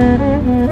Söyledin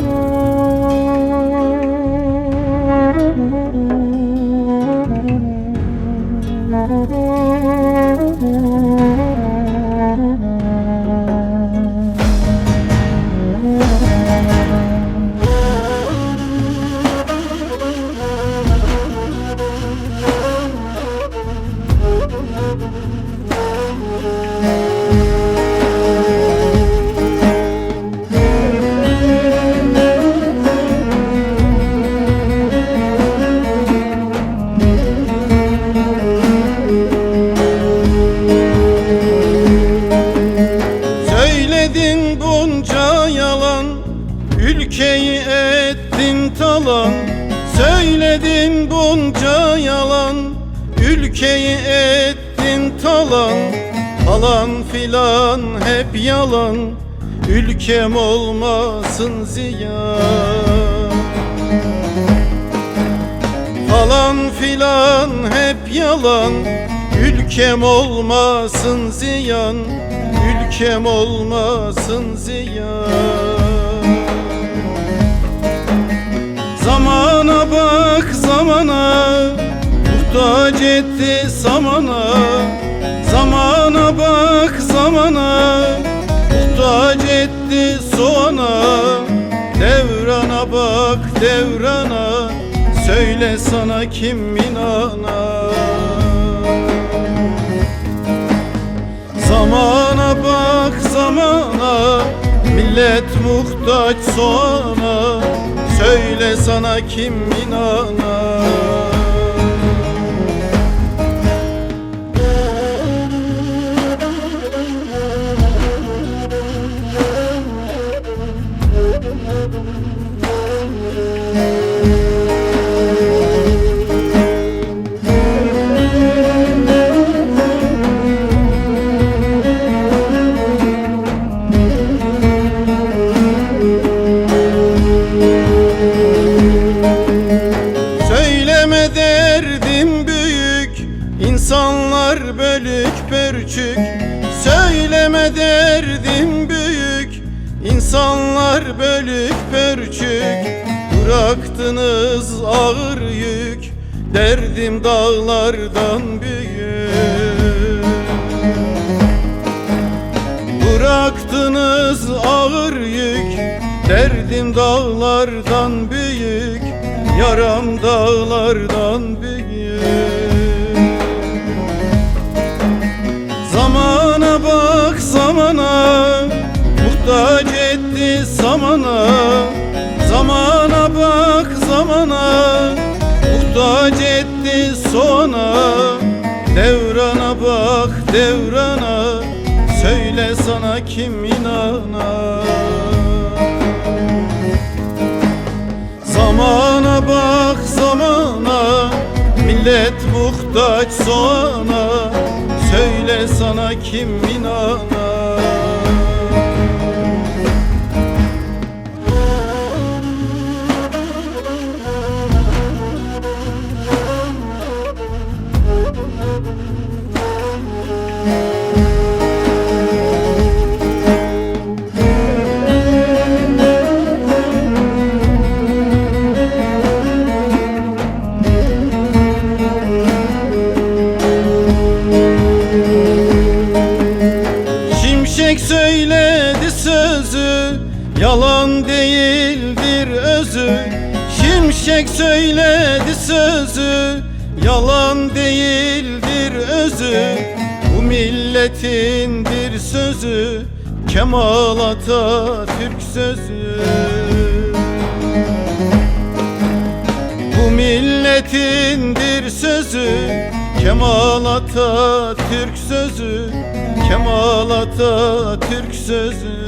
ettin talan Söyledin bunca yalan. Ülkeyi ettin talan Falan filan hep yalan. Ülkem olmasın ziyan Falan filan hep yalan. Ülkem olmasın ziyan. Ülkem olmasın ziyan zamana Muhtaç etti zamana. Zamana bak zamana Muhtaç etti soğana. Devrana bak devrana Söyle sana kim inanar Zamana bak zamana Millet muhtaç soğana Söyle sana kim inanar Söyleme derdim büyük insanlar bölük pörçük. Bıraktınız ağır yük Derdim dağlardan büyük. Bıraktınız ağır yük Derdim dağlardan büyük. Yaram dağlardan büyük. Zamana bak zamana Muhtaç etti zamana. Zamana bak zamana Muhtaç etti sona Devrana bak devrana Söyle sana kim inanar Zamana bak zamana Millet muhtaç soğana Sana kim inanar Yalan değildir özü. Şimşek söyledi sözü. Yalan değildir özü. Bu milletindir sözü. Kemal Atatürk sözü. Bu milletindir sözü. Kemal Atatürk sözü. Kemal Atatürk sözü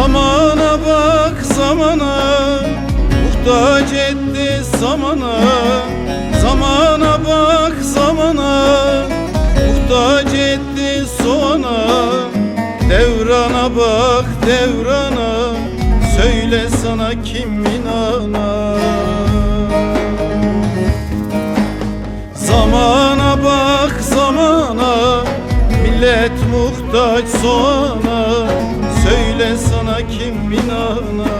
Zamana bak zamana. Muhtaç etti zamana. Zamana bak zamana. Muhtaç etti soğana. Devrana bak devrana. Söyle sana kim inanar Zamana bak zamana. Millet muhtaç soğana kim inanar